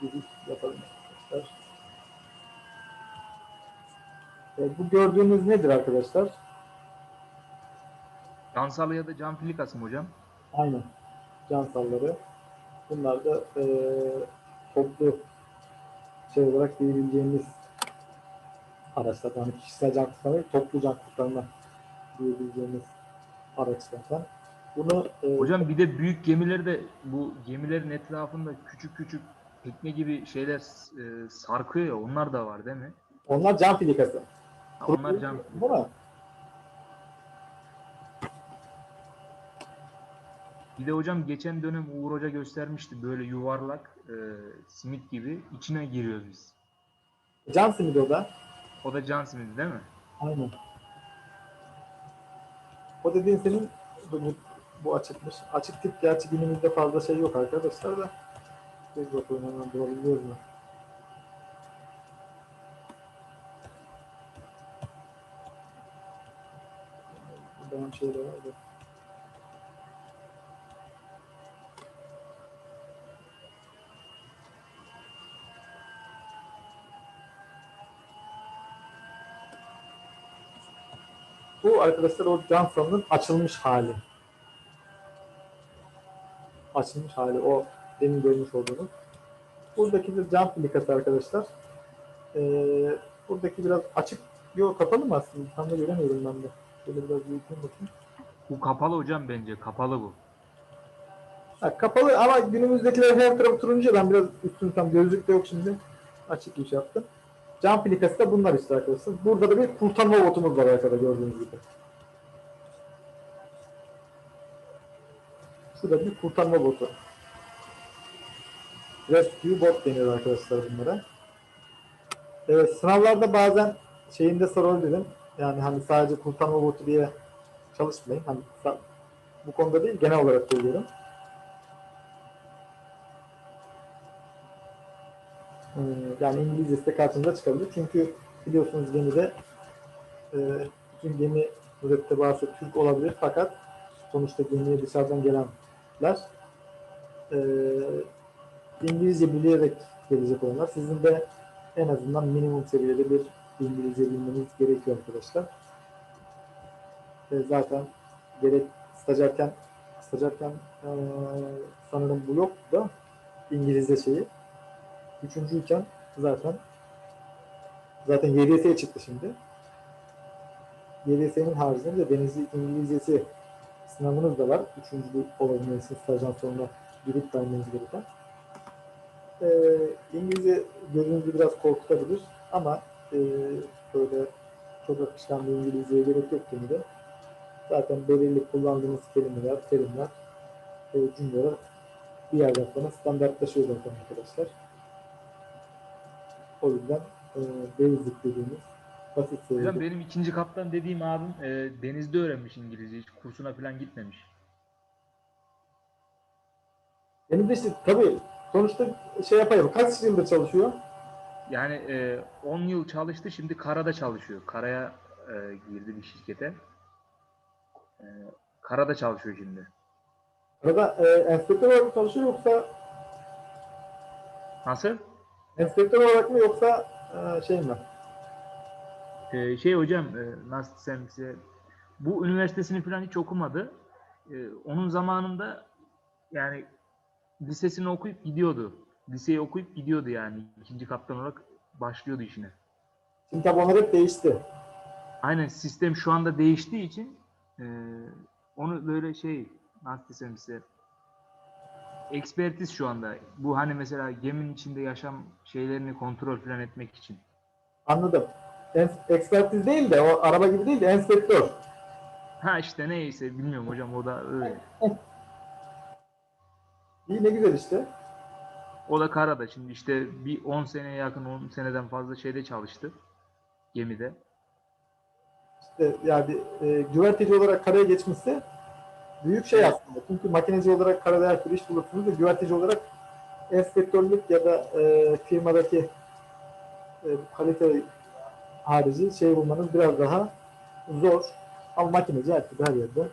Gidip yapalım arkadaşlar. E, bu gördüğünüz nedir arkadaşlar? Cansalı ya da can filikası mı hocam? Aynen. Can salları. Bunlar da e, toplu şey olarak diyebileceğimiz araçlar. Yani kişisel can kurtarma, toplu can kurtarma diyebileceğimiz araçlardan. Bunu e, Hocam bir de büyük gemileri de bu gemilerin etrafında küçük küçük tekne gibi şeyler e, sarkıyor ya onlar da var değil mi? onlar can filikası. Ha, onlar can Değil mi? Bir de hocam geçen dönem Uğur Hoca göstermişti böyle yuvarlak e, simit gibi içine giriyoruz biz. Can simidi o da. O da can simidi değil mi? Aynen. O dediğin senin bu, bu, bu açıkmış. Açık tip gerçi günümüzde fazla şey yok arkadaşlar da. Biz bakalım hemen bulabiliyoruz mu? Burada hem şeyler var da. Bu arkadaşlar o salının açılmış hali. Açılmış hali o demin görmüş olduğunuz. Buradaki bir cam filikası arkadaşlar. Ee, buradaki biraz açık. Yok kapalı mı aslında? Tam da göremiyorum ben de. Şöyle biraz büyüteyim bakayım. Bu kapalı hocam bence kapalı bu. Ha, kapalı ama günümüzdekiler her tarafı turuncu. Ben biraz üstünü tam gözlük de yok şimdi. Açık iş yaptım. Cam filikası da bunlar işte arkadaşlar. Burada da bir kurtarma botumuz var arkada gördüğünüz gibi. Şurada bir kurtarma botu. Rescue bot deniyor arkadaşlar bunlara. Evet sınavlarda bazen şeyinde soru dedim. Yani hani sadece kurtarma botu diye çalışmayın. Hani bu konuda değil genel olarak söylüyorum. Ee, yani İngilizcesi de karşınıza çıkabilir. Çünkü biliyorsunuz gemide e, bütün gemi mürettebatı Türk olabilir fakat sonuçta gemiye dışarıdan gelenler e, İngilizce bilerek gelecek olanlar. Sizin de en azından minimum seviyede bir İngilizce bilmeniz gerekiyor arkadaşlar. E, zaten gerek stajyerken stajyerken e, sanırım bu yoktu da İngilizce şeyi. Üçüncüyken zaten zaten YDS'ye çıktı şimdi. YDS'nin haricinde de denizcilik İngilizcesi sınavınız da var. Üçüncü olabilmeniz stajdan sonra girip vermeniz gereken. Ee, İngilizce gözünüzü biraz korkutabilir ama e, böyle çok akışkan bir İngilizceye gerek yok gemide. Zaten belirli kullandığınız kelimeler, terimler, e, cümleler bir yerden sonra standartlaşıyor zaten arkadaşlar. O yüzden e, basic dediğimiz basit Hocam seviyede. benim ikinci kaptan dediğim abim e, denizde öğrenmiş İngilizce hiç kursuna falan gitmemiş. Benim de işte tabii sonuçta şey yapayım. Kaç yıldır çalışıyor? Yani e, 10 yıl çalıştı şimdi karada çalışıyor. Karaya e, girdi bir şirkete. E, karada çalışıyor şimdi. Arada e, enspektör olarak mı çalışıyor yoksa Nasıl? enspektör olarak mı yoksa e, şey mi? Ee, şey hocam e, nasıl desem size bu üniversitesini falan hiç okumadı. Ee, onun zamanında yani lisesini okuyup gidiyordu. Liseyi okuyup gidiyordu yani. ikinci kaptan olarak başlıyordu işine. Şimdi tabii onlar hep değişti. Aynen sistem şu anda değiştiği için e, onu böyle şey nasıl desem size ekspertiz şu anda. Bu hani mesela geminin içinde yaşam şeylerini kontrol falan etmek için. Anladım. Ekspertiz değil de o araba gibi değil de enspektör. Ha işte neyse bilmiyorum hocam o da öyle. İyi ne güzel işte. O da karada. Şimdi işte bir 10 seneye yakın 10 seneden fazla şeyde çalıştı. Gemide. İşte yani e, güverteci olarak karaya geçmişse büyük şey aslında. Çünkü makineci olarak karada her türlü iş bulursunuz da güverteci olarak enspektörlük ya da e, firmadaki e, kalite harici şey bulmanız biraz daha zor. Ama makineci her türlü her yerde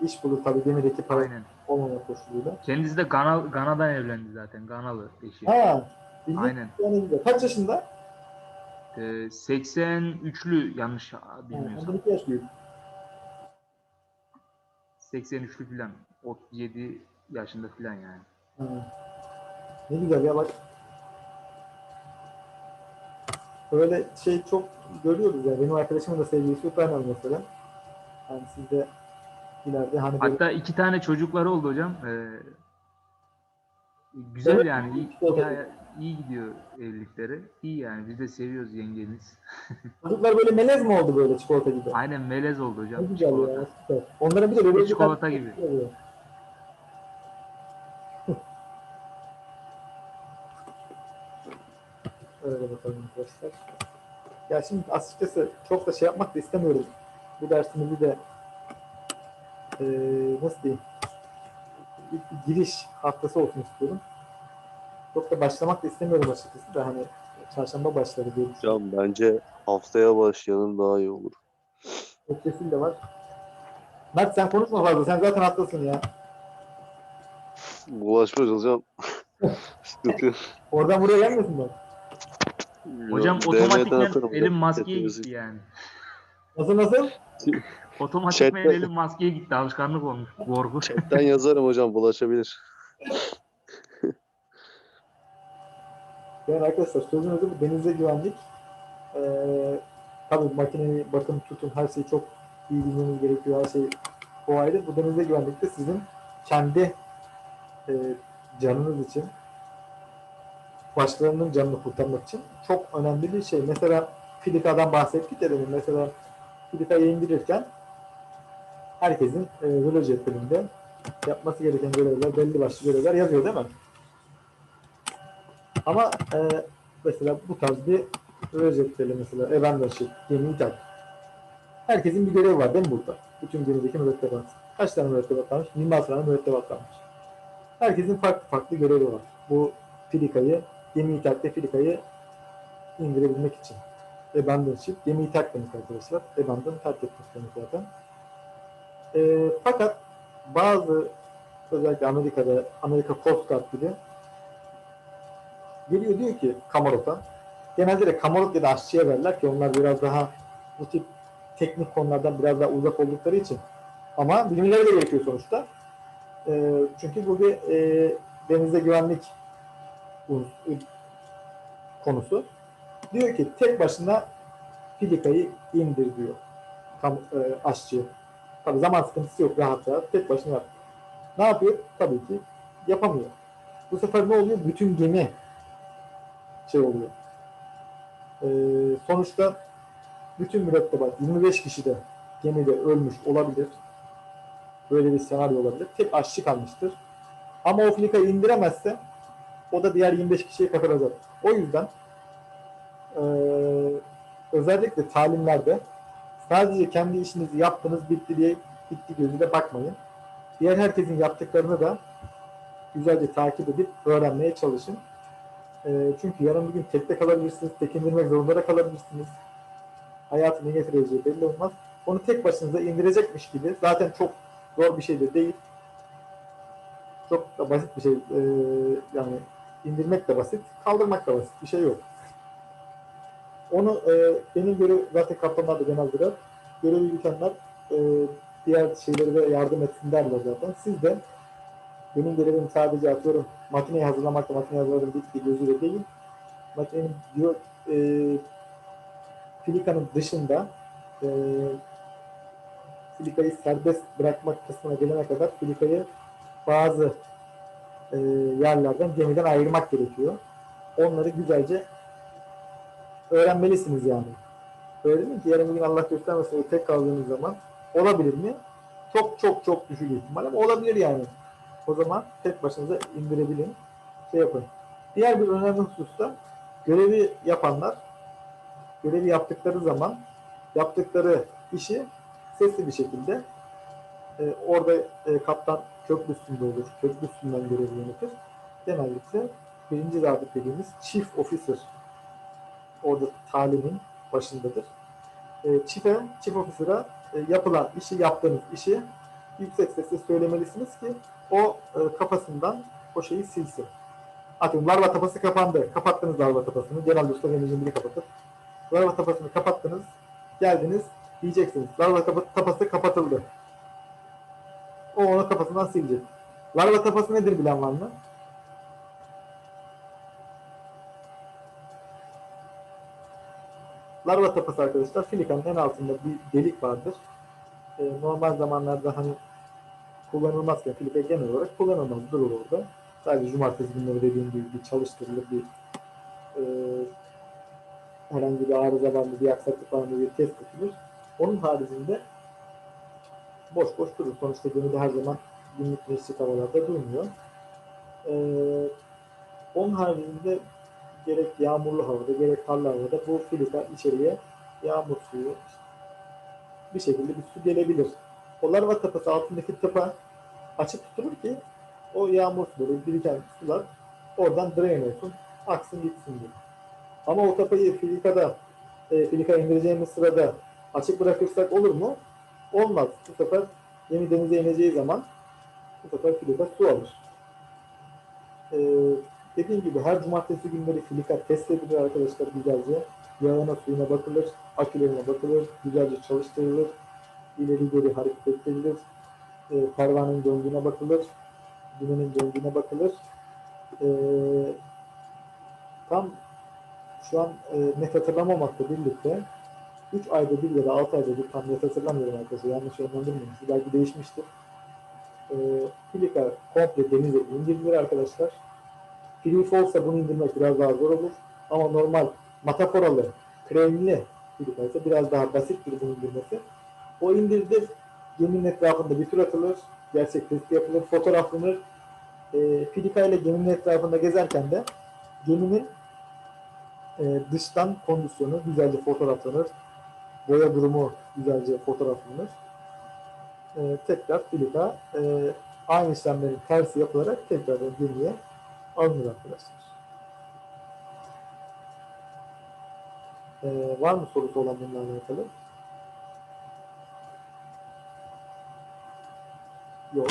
iş bulur tabii gemideki para Aynen. Olmama koşuluyla. Kendisi de Gana, Gana'dan evlendi zaten. Ganalı eşi. Ha, Aynen. yani. Kaç yaşında? Ee, 83'lü yanlış bilmiyorsam. iki yaş büyük. 83'lü falan. 37 yaşında falan yani. Ha. Ne güzel ya bak. Öyle şey çok görüyoruz ya. Benim arkadaşımın da sevgilisi Ukraynalı mesela. Yani siz de ileride hani böyle Hatta iki tane çocukları oldu hocam. Ee, güzel Evet, yani. İyi, iyi gidiyor evlilikleri. İyi yani. Biz de seviyoruz yengemiz. çocuklar böyle melez mi oldu böyle çikolata gibi? Aynen melez oldu Ne hocam. güzel çikolata. ya. Süper. Onların bir de böyle Çikolata gibi. oluyor. Öyle bakalım arkadaşlar. Ya şimdi açıkçası çok da şey yapmak da istemiyorum. Bu dersimizi de eee nasıl diyeyim ilk bir giriş haftası olsun istiyorum. Çok da başlamak da istemiyorum açıkçası da hani çarşamba başları diye. Hocam bence haftaya başlayalım daha iyi olur. Ötesi de var. Mert sen konuşma fazla. Sen zaten hastasın ya. Bulaşmaz hocam. Sıkıntı yok. Oradan buraya gelmesin bak. Hocam DM'den otomatikmen atarım elim maskeye Hepimizi. gitti yani. Nasıl nasıl? Otomatikmen Chatte- elim maskeye gitti. Alışkanlık olmuş. Korku. Chatten yazarım hocam bulaşabilir. Yani arkadaşlar sözün özü bu denize güvenlik. Ee, tabii makineyi bakın tutun her şeyi çok iyi bilmeniz gerekiyor. Her şey o ayrı. Bu denize güvenlik de sizin kendi e, canınız için başkalarının canını kurtarmak için çok önemli bir şey. Mesela filikadan bahsettik ya demin. Mesela filikayı indirirken herkesin e, Velo cetvelinde yapması gereken görevler, belli başlı görevler yazıyor değil mi? Ama e, mesela bu tarz bir özetleri mesela Evandership, gemiyi tak. Herkesin bir görevi var değil mi burada? Bütün gemideki mürettebat. Kaç tane mürettebat varmış? 26 tane mürettebat varmış. Herkesin farklı farklı görevi var. Bu filikayı, gemiyi takta filikayı indirebilmek için. Abandonship, gemiyi terk demek arkadaşlar. Abandon terk etmek demek zaten. E, fakat bazı özellikle Amerika'da Amerika Coast Guard gibi geliyor diyor ki kamarota genelde de kamarot ya da aşçıya verirler ki onlar biraz daha bu tip teknik konulardan biraz daha uzak oldukları için ama bilmeleri de gerekiyor sonuçta. Ee, çünkü bu bir e, denizde güvenlik uz- konusu. Diyor ki tek başına filikayı indir diyor kam, e, aşçı. Tabii zaman sıkıntısı yok rahat rahat tek başına yap. Ne yapıyor? Tabii ki yapamıyor. Bu sefer ne oluyor? Bütün gemi şey oluyor. Ee, sonuçta bütün mürettebat 25 kişi de gemide ölmüş olabilir. Böyle bir senaryo olabilir. Tek aşçı kalmıştır. Ama o filikayı indiremezse o da diğer 25 kişiye katılacak. O yüzden eee, özellikle talimlerde sadece kendi işinizi yaptınız bitti diye bitti gözüyle bakmayın. Diğer herkesin yaptıklarını da güzelce takip edip öğrenmeye çalışın. E, çünkü yarın bir gün tekte kalabilirsiniz, tek indirmek zorunda da kalabilirsiniz. Hayatın ne getireceği belli olmaz. Onu tek başınıza indirecekmiş gibi zaten çok zor bir şey de değil. Çok da basit bir şey. E, yani indirmek de basit, kaldırmak da basit. Bir şey yok. Onu e, benim görev zaten kaptanlar da genel görevi yürütenler e, diğer şeyleri de yardım etsin derler zaten. Siz de benim görevim sadece atıyorum makineyi hazırlamakla makineyi hazırladım bitti gözüyle değil. Makinenin diyor e, filikanın dışında e, filikayı serbest bırakmak kısmına gelene kadar filikayı bazı e, yerlerden gemiden ayırmak gerekiyor. Onları güzelce öğrenmelisiniz yani. Öyle değil mi ki yarın bir gün Allah göstermesin tek kaldığınız zaman olabilir mi? Çok çok çok düşük ihtimal ama olabilir yani. O zaman tek başınıza indirebilin. Şey yapın. Diğer bir önemli husus da görevi yapanlar görevi yaptıkları zaman yaptıkları işi sesli bir şekilde e, orada e, kaptan köprü üstünde olur. Köprü üstünden görevi yönetir. Genellikle birinci zabit dediğimiz chief officer orada talimin başındadır. E, chief'e, chief officer'a e, yapılan işi, yaptığınız işi yüksek sesle söylemelisiniz ki o e, kafasından o şeyi silsin. Atıyorum larva tapası kapandı. Kapattınız larva tapasını. Genelde usta biri kapatır. Larva tapasını kapattınız. Geldiniz diyeceksiniz. Larva tapa- tapası kapatıldı. O onu kafasından silecek. Larva tapası nedir bilen var mı? Larva tapası arkadaşlar filikanın en altında bir delik vardır. Ee, normal zamanlarda hani kullanılmazken filika genel olarak kullanılmaz durur orada. Sadece cumartesi günleri dediğim gibi bir çalıştırılır bir e, herhangi bir arıza var mı, bir aksaklık var mı diye test edilir. Onun haricinde boş boş durur. Sonuçta gemide her zaman günlük mescit havalarda durmuyor. Ee, onun haricinde gerek yağmurlu havada gerek karlı havada bu filika içeriye yağmur suyu bir şekilde bir su gelebilir. O larva tapası altındaki tapa açık tutulur ki o yağmur suları biriken sular oradan drain olsun, aksın gitsin diye. Ama o tapayı filikada e, filika indireceğimiz sırada açık bırakırsak olur mu? Olmaz. Bu sefer yeni denize ineceği zaman bu sefer filika su alır. Ee, dediğim gibi her cumartesi günleri filika test edilir arkadaşlar güzelce. Yağına suyuna bakılır, akülerine bakılır, güzelce çalıştırılır, ileri geri hareket edilir, e, pervanenin döndüğüne bakılır, dümenin döndüğüne bakılır. E, tam şu an e, net hatırlamamakla birlikte 3 ayda bir ya da 6 ayda bir tam net hatırlamıyorum arkadaşlar yanlış yönlendirmeyin. Belki değişmiştir. E, filika komple denize indirilir arkadaşlar. Filif olsa bunu indirmek biraz daha zor olur. Ama normal mataforalı, kremli filika ise biraz daha basittir bunu indirmesi. O indirilir, geminin etrafında bir tur atılır, gerçek testi yapılır, fotoğraflanır. E, filika ile geminin etrafında gezerken de geminin e, dıştan kondisyonu güzelce fotoğraflanır. Boya durumu güzelce fotoğraflanır. E, tekrar filika e, aynı işlemlerin tersi yapılarak tekrar gemiye alınır arkadaşlar. E, var mı sorusu olan bununla alakalı? Yok.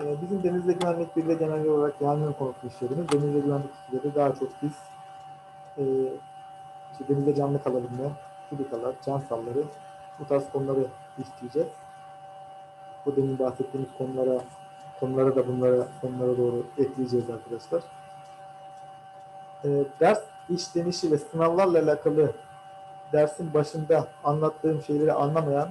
Ee, bizim denizde güvenlik birliği genel olarak yangın konusunu işlediğimiz denizde güvenlik işleri daha çok biz e, işte denizde canlı kalabilme, filikalar, can salları bu tarz konuları işleyeceğiz. Bu demin bahsettiğimiz konulara konulara da bunlara konulara doğru ekleyeceğiz arkadaşlar. Ee, ders işlenişi ve sınavlarla alakalı dersin başında anlattığım şeyleri anlamayan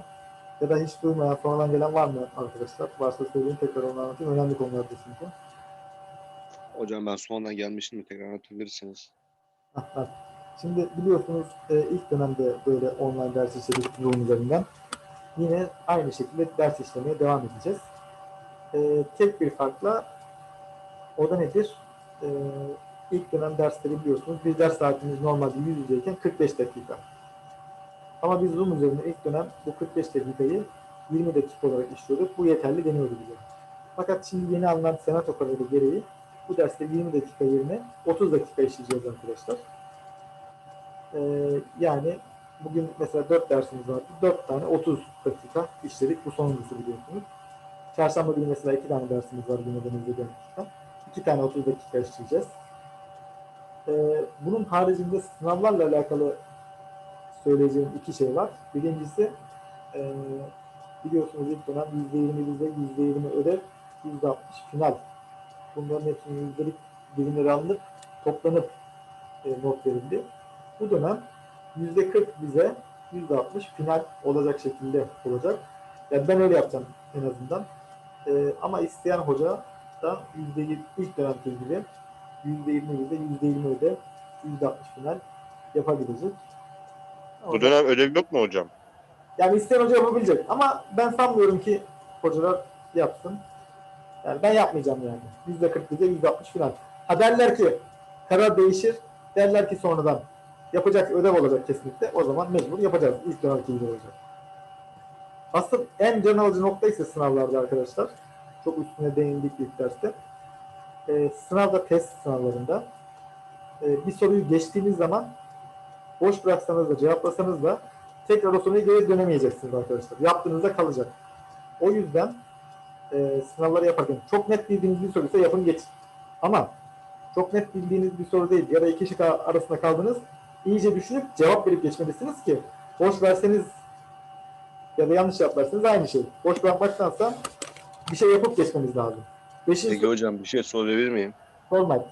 ya da hiç duymayan sonradan gelen var mı arkadaşlar? Varsa söyleyin tekrar onu anlatayım. Önemli konulardı çünkü. Hocam ben sonradan gelmiştim tekrar anlatabilirsiniz. Hah, hah. Şimdi biliyorsunuz e, ilk dönemde böyle online ders işledik Zoom üzerinden. Yine aynı şekilde ders işlemeye devam edeceğiz. E, tek bir farkla o da nedir? E, ilk dönem dersleri biliyorsunuz bir ders saatimiz normalde yüz yüzeyken 45 dakika. Ama biz Zoom üzerinde ilk dönem bu 45 dakikayı 20 dakika olarak işliyorduk. Bu yeterli deniyordu bize. Fakat şimdi yeni alınan senato kararı gereği bu derste 20 dakika yerine 30 dakika işleyeceğiz arkadaşlar. Ee, yani bugün mesela 4 dersimiz vardı. 4 tane 30 dakika işledik. Bu sonuncusu biliyorsunuz. Çarşamba günü mesela 2 tane dersimiz var yine denizde gelmişken. 2 tane 30 dakika işleyeceğiz. Ee, bunun haricinde sınavlarla alakalı söyleyeceğim iki şey var. Birincisi e, biliyorsunuz ilk dönem %20 vize, %20 ödev, %60 final. Bunların hepsinin yüzdelik birimleri alınıp toplanıp e, not verildi. Bu dönem %40 vize, %60 final olacak şekilde olacak. Yani ben öyle yapacağım en azından. E, ama isteyen hoca da %20 ilk dönemki gibi %20 vize, %20 ödev, %60 final yapabilecek. Bu dönem ödev yok mu hocam? Yani isteyen hoca yapabilecek. Ama ben sanmıyorum ki hocalar yapsın. Yani ben yapmayacağım yani. Yüzde 40 vize, yüzde 60 falan. Ha derler ki karar değişir. Derler ki sonradan yapacak ödev olacak kesinlikle. O zaman mecbur yapacağız. İlk dönemki gibi olacak. Asıl en can alıcı nokta ise sınavlarda arkadaşlar. Çok üstüne değindik ilk derste. Ee, sınavda test sınavlarında e, bir soruyu geçtiğiniz zaman boş bıraksanız da cevaplasanız da tekrar o soruya geri dönemeyeceksiniz arkadaşlar. Yaptığınızda kalacak. O yüzden e, sınavları yaparken çok net bildiğiniz bir soruysa yapın geç. Ama çok net bildiğiniz bir soru değil ya da iki şık arasında kaldınız iyice düşünüp cevap verip geçmelisiniz ki boş verseniz ya da yanlış yaparsanız aynı şey. Boş bırakmaktansa bir şey yapıp geçmeniz lazım. Beşinci Peki hocam bir şey sorabilir miyim? sormak.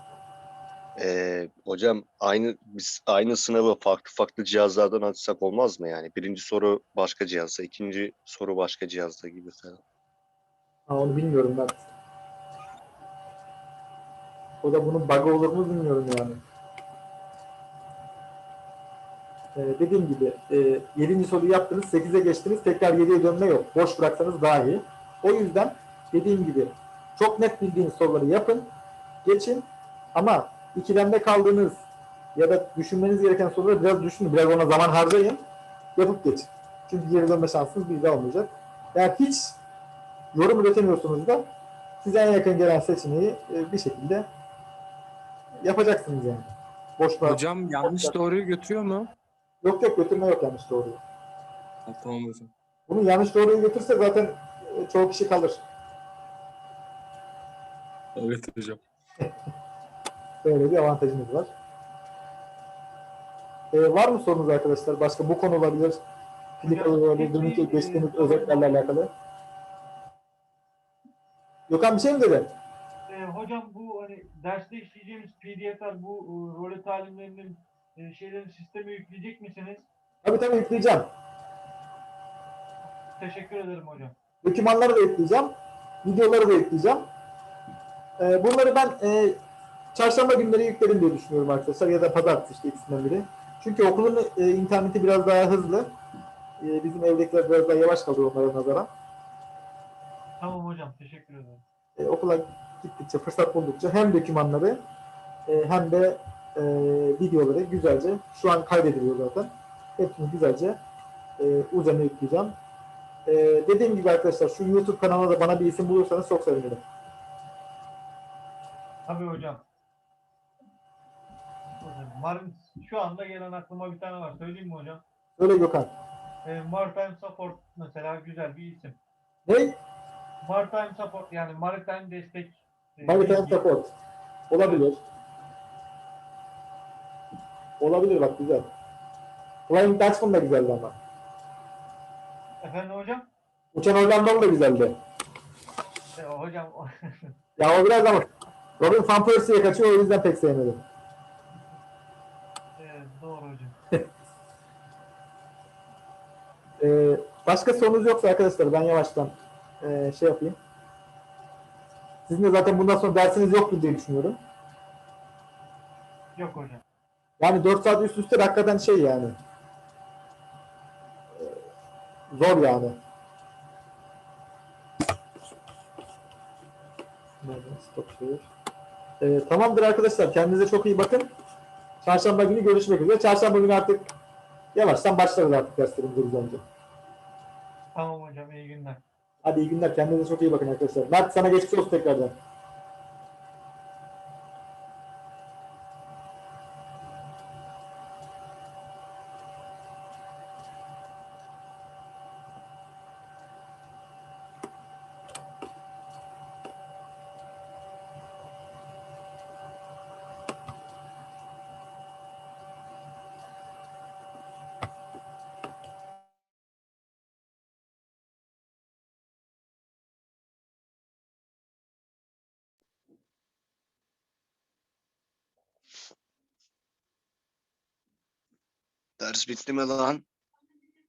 Ee, hocam aynı biz aynı sınavı farklı farklı cihazlardan açsak olmaz mı yani? Birinci soru başka cihazda, ikinci soru başka cihazda gibi falan. Ha, onu bilmiyorum ben. O da bunun bug'ı olur mu bilmiyorum yani. Ee, dediğim gibi e, 7. soruyu yaptınız, 8'e geçtiniz, tekrar 7'ye dönme yok. Boş bıraksanız daha iyi. O yüzden dediğim gibi çok net bildiğiniz soruları yapın, geçin ama ikilemde kaldığınız ya da düşünmeniz gereken soruları biraz düşünün, biraz ona zaman harcayın, yapıp geçin. Çünkü geri dönme şansınız bir daha olmayacak. Yani hiç yorum üretemiyorsunuz da size en yakın gelen seçeneği e, bir şekilde yapacaksınız yani. Boş bırak- Hocam yanlış doğruyu götürüyor mu? Yok yok götürme yok yanlış doğruyu. Ha, tamam hocam. Bunu yanlış doğruyu götürse zaten e, çoğu kişi kalır. Evet hocam. Böyle bir avantajımız var. E, var mı sorunuz arkadaşlar? Başka bu konu olabilir. Hocam, olabilir. peki, Dünkü geçtiğimiz e, özetlerle alakalı. Gökhan bir şey mi dedi? Ee, hocam bu hani derste işleyeceğimiz PDF'ler bu e, role talimlerinin e, şeylerin sisteme yükleyecek misiniz? Tabii tabii yükleyeceğim. Teşekkür ederim hocam. Dokümanları da ekleyeceğim. Videoları da ekleyeceğim. Ee, bunları ben e, çarşamba günleri yüklerim diye düşünüyorum arkadaşlar. Ya da pazartesi işte ikisinden biri. Çünkü okulun e, interneti biraz daha hızlı. E, bizim evdekiler biraz daha yavaş kalıyor onlara nazaran. Tamam hocam teşekkür ederim. E, okula gittikçe, fırsat buldukça hem dokümanları e, hem de e, videoları güzelce, şu an kaydediliyor zaten. Hepsini güzelce e, üzerine yükleyeceğim. E, dediğim gibi arkadaşlar şu YouTube kanalına da bana bir isim bulursanız çok sevinirim. Tabii hocam. Marin, şu anda gelen aklıma bir tane var. Söyleyeyim mi hocam? Öyle Gökhan. E, Maritime Support mesela güzel bir isim. Ne? Maritime Support yani Maritime destek. e, Maritime. Support. Olabilir. Olabilir bak güzel. Flying Dutchman da güzeldi ama. Efendim hocam? Uçan Hollandalı da güzeldi. E, hocam Ya o biraz ama Robin Van Persie'ye kaçıyor o yüzden pek sevmedim. e, doğru hocam. Ee, başka sorunuz yoksa arkadaşlar ben yavaştan ee, şey yapayım. Sizin de zaten bundan sonra dersiniz yoktur diye düşünüyorum. Yok hocam. Yani 4 saat üst üste hakikaten şey yani. Zor yani. Ee, tamamdır arkadaşlar. Kendinize çok iyi bakın. Çarşamba günü görüşmek üzere. Çarşamba günü artık yavaştan başlarız artık derslerimize güzelce. Tamam hocam iyi günler. Hadi iyi günler. Kendinize çok iyi bakın arkadaşlar. Mert sana geçmiş olsun tekrardan. Ders bitti mi lan?